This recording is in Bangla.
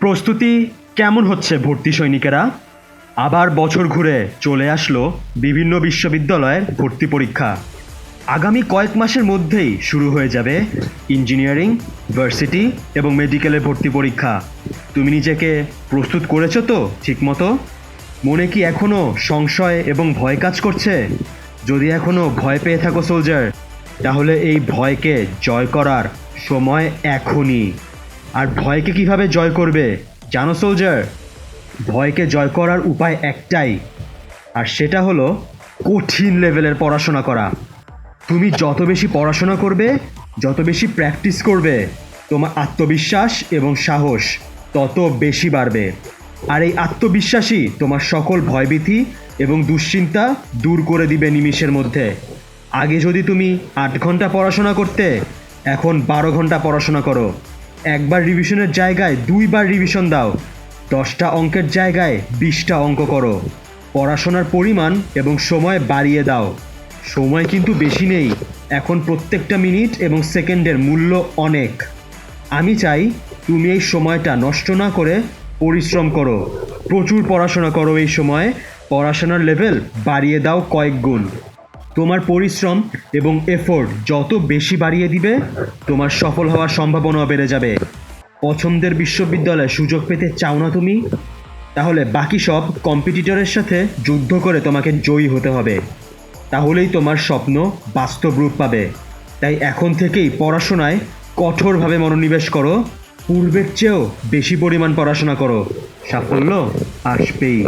প্রস্তুতি কেমন হচ্ছে ভর্তি সৈনিকেরা? আবার বছর ঘুরে চলে আসলো বিভিন্ন বিশ্ববিদ্যালয়ের ভর্তি পরীক্ষা। আগামী কয়েক মাসের মধ্যেই শুরু হয়ে যাবে ইঞ্জিনিয়ারিং, ভার্সিটি এবং মেডিকেলের ভর্তি পরীক্ষা। তুমি নিজেকে প্রস্তুত করেছ তো ঠিকমতো? মনে কি এখনও সংশয় এবং ভয় কাজ করছে? যদি এখনও ভয় পেয়ে থাকো, সোলজার, তাহলে এই ভয়কে জয় করার সময় এখনই। আর ভয়কে কীভাবে জয় করবে? জানো সোলজার ভয়কে জয় করার উপায় একটাই, আর সেটা হলো কঠিন লেভেলের পড়াশোনা করা। তুমি যত বেশি পড়াশোনা করবে, যত বেশি প্র্যাকটিস করবে, তোমার আত্মবিশ্বাস এবং সাহস তত বেশি বাড়বে। আর এই আত্মবিশ্বাসই তোমার সকল ভয়ভীতি এবং দুশ্চিন্তা দূর করে দিবে নিমিষের মধ্যে। আগে যদি তুমি আট ঘণ্টা পড়াশোনা করতে, এখন বারো ঘণ্টা পড়াশোনা করো। একবার রিভিশনের জায়গায় দুইবার রিভিশন দাও। দশটা অঙ্কের জায়গায় বিশটা অঙ্ক করো। পড়াশোনার পরিমাণ এবং সময় বাড়িয়ে দাও। সময় কিন্তু বেশি নেই। এখন প্রত্যেকটা মিনিট এবং সেকেন্ডের মূল্য অনেক। আমি চাই তুমি এই সময়টা নষ্ট না করে পরিশ্রম করো। প্রচুর পড়াশোনা করো এই সময়। পড়াশোনার লেভেল বাড়িয়ে দাও কয়েক গুণ। তোমার পরিশ্রম এবং এফোর্ট যত বেশি বাড়িয়ে দিবে, তোমার সফল হওয়ার সম্ভাবনাও বেড়ে যাবে। পছন্দের বিশ্ববিদ্যালয়ে সুযোগ পেতে চাও না তুমি? তাহলে বাকি সব কম্পিটিটরের সাথে যুদ্ধ করে তোমাকে জয়ী হতে হবে। তাহলেই তোমার স্বপ্ন বাস্তব রূপ পাবে। তাই এখন থেকেই পড়াশোনায় কঠোরভাবে মনোনিবেশ করো। পূর্বের চেয়েও বেশি পরিমাণ পড়াশোনা করো। সাফল্য আসবেই।